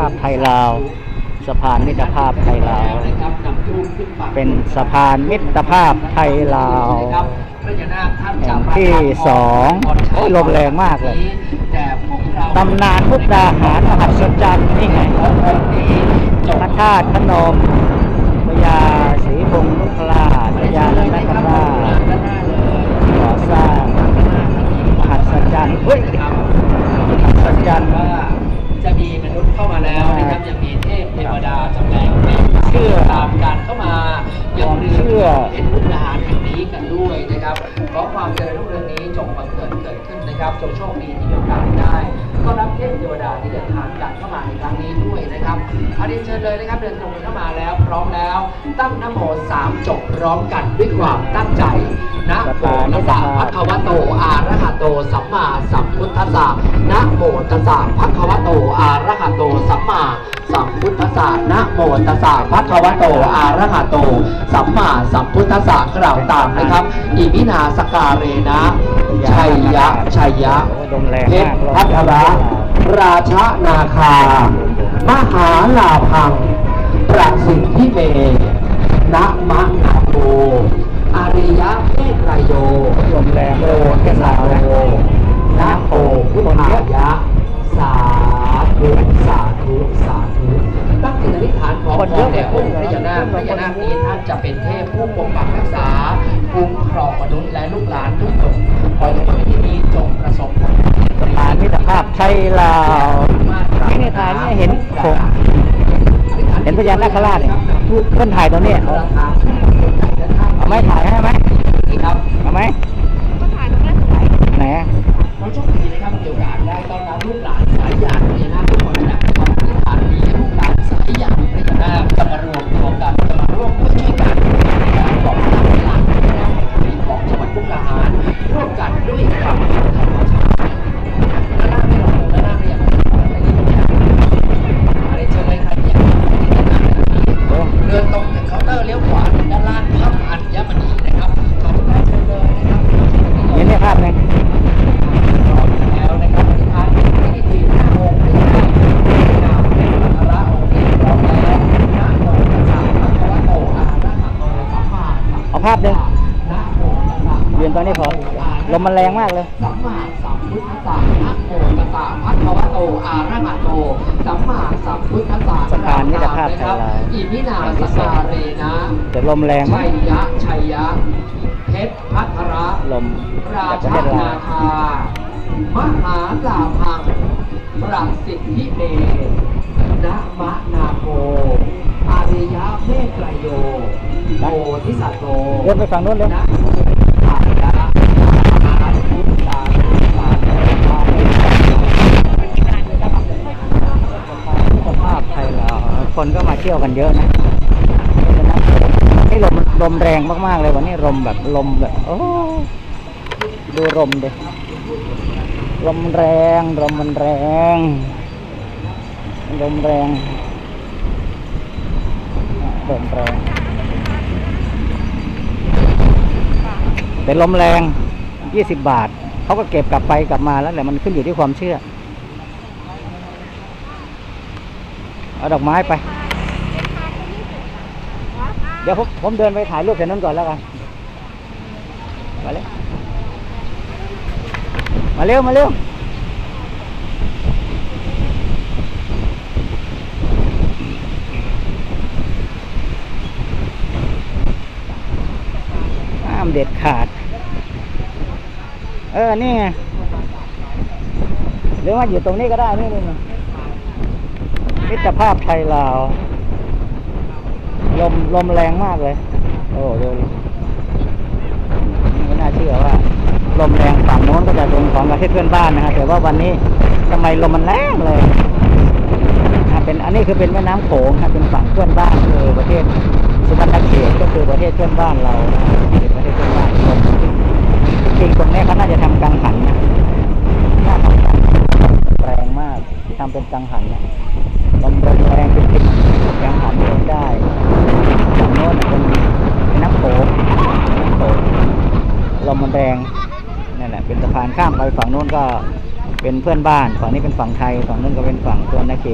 าพไทยลาว สะพานมิตรภาพไทยลาว เป็นสะพานมิตรภาพไทยลาวแห่งที่สองโอ้ยลมแรงมากเลยตำนานมุกดาหารมหัศจรรย์นี่ไงขององค์นี้จงพระธาตุพนมพญาศรีพงนุคราพญานันทราชด้านหน้าเลยก่อสร้างมหัศจรรย์เฮ้ย อความเจริญรุ่งเรืองนี้จงบังเกิดเกิดขึ้นนะครับจงโชคดีที่มีโอกาสได้ ก็รับเทพเทวดาที่เดินทางกันเข้ามาในครั้งนี้ ด้วยนะครับอาเรียนเชิญเลยนะครับเดินตรงเข้ามาแล้ว พร้อมแล้ว ตั้งนโมสามจบพร้อมกันด้วยความตั้งใจนะโมตัสสะภะคะวะโตอะระหะโตสัมมาสัมพุทธัสสะนะโมตัสสะภะคะวะโตอะระหะโตสัมมาสัมพุทธัสสะนะโมตัสสะภะคะวะโตอะระหะโต สัมมาสัมพุทธัสสะกล่าวตามนะครับ อิมินาสการเรนะ ชัยยะ ชัยยะโอ้ยลมแรงเพมาชกรพัทระ ราชนาคา มหาลาพัง ประสิทธิเมนะมะนาโมอาริยะเมตไตรโยลมแรงโมเลยเทสาโรนะโอพุทธายะ สาธุสาธุสาธุตั้งจิตอธิษฐานขอพรแด่องค์พระยานาคพระยานาคนี้ท่านจะเป็นเทพผู้ปกปักรักษา คุ้มครองมนุษย์และลูกหลานทุกคนขอให้ทุกคนที่นี้จงประสบผลสะพานมิตรภาพไทยลาวนี่ในทายเนี่ยเห็นโขงเห็นพญานาคราชเนี่ยเพื่อนถ่ายตรงนี้เอาไม่ถ่ายให้ไหม ตอนนี้พอลมมันแรงมากเลย สัมมาสัมพุทธัสสะนะโมตัสสะภะคะวะโตอะระหะโต สัมมาสัมพุทธัสสะสะพานมิตรภาพไทยลาวอิมินาสกาเรนะแต่ลมแรงมาชัยยะชัยยะเพชรพัทระลมราชานาคามหาลาพังประสิทธิเมนะมะนาโคอาริยะเมตไตรโยโมทิสัตโตเดินไปฝั่งนู้นเลยนะ คนก็มาเที่ยวกันเยอะนะนี่ลมลมแรงมากๆเลยวันนี้ลมแบบลมแบบโอ้ดูลมเดิลมแรงลมมันแรงลมแรงลมแรงเป็นลมแรงยี่สิบบาทเขาก็เก็บกลับไปกลับมาแล้วแหละมันขึ้นอยู่ที่ความเชื่อ เอาดอกไม้ไป เดี๋ยวผมผมเดินไปถ่ายรูปแถวนั้นก่อนแล้วกัน มาเลยมาเร็ว มาเร็ว ห้ามเด็ดขาด เออ นี่ไงหรือว่าอยู่ตรงนี้ก็ได้ นี่นี่นี่ มิตรภาพไทยลาว ลมลมแรงมากเลย โอ้ดูดิไม่น่าเชื่อว่า ลมแรงฝั่งโน้นก็จะเป็นของประเทศเพื่อนบ้านนะฮะแต่ว่าวันนี้ทำไมลมมันแรงเลยอะเป็นอันนี้คือเป็นแม่น้ำโขงนะเป็นฝั่งเพื่อนบ้านคือประเทศสุวรรณเขตก็คือประเทศเพื่อนบ้านเราเป็นประเทศเพื่อนบ้านลมจริงตรงนี้เขาน่าจะทำกังหันนะน่าทำกังหันแรงมากทำเป็นกังหันนะ ลมแรงเป็นติดยังหันเองได้ฝั่งโน้นน่ะเป็นเป็นน้ำโขงน้ำโขงล มันแรงนั่นแหละเป็นสะพานข้ามไปฝั่งโน้นก็เป็นเพื่อนบ้านฝั่งนี้เป็นฝั่งไทยฝั่งโน้นก็เป็นฝั่งตัวนเขต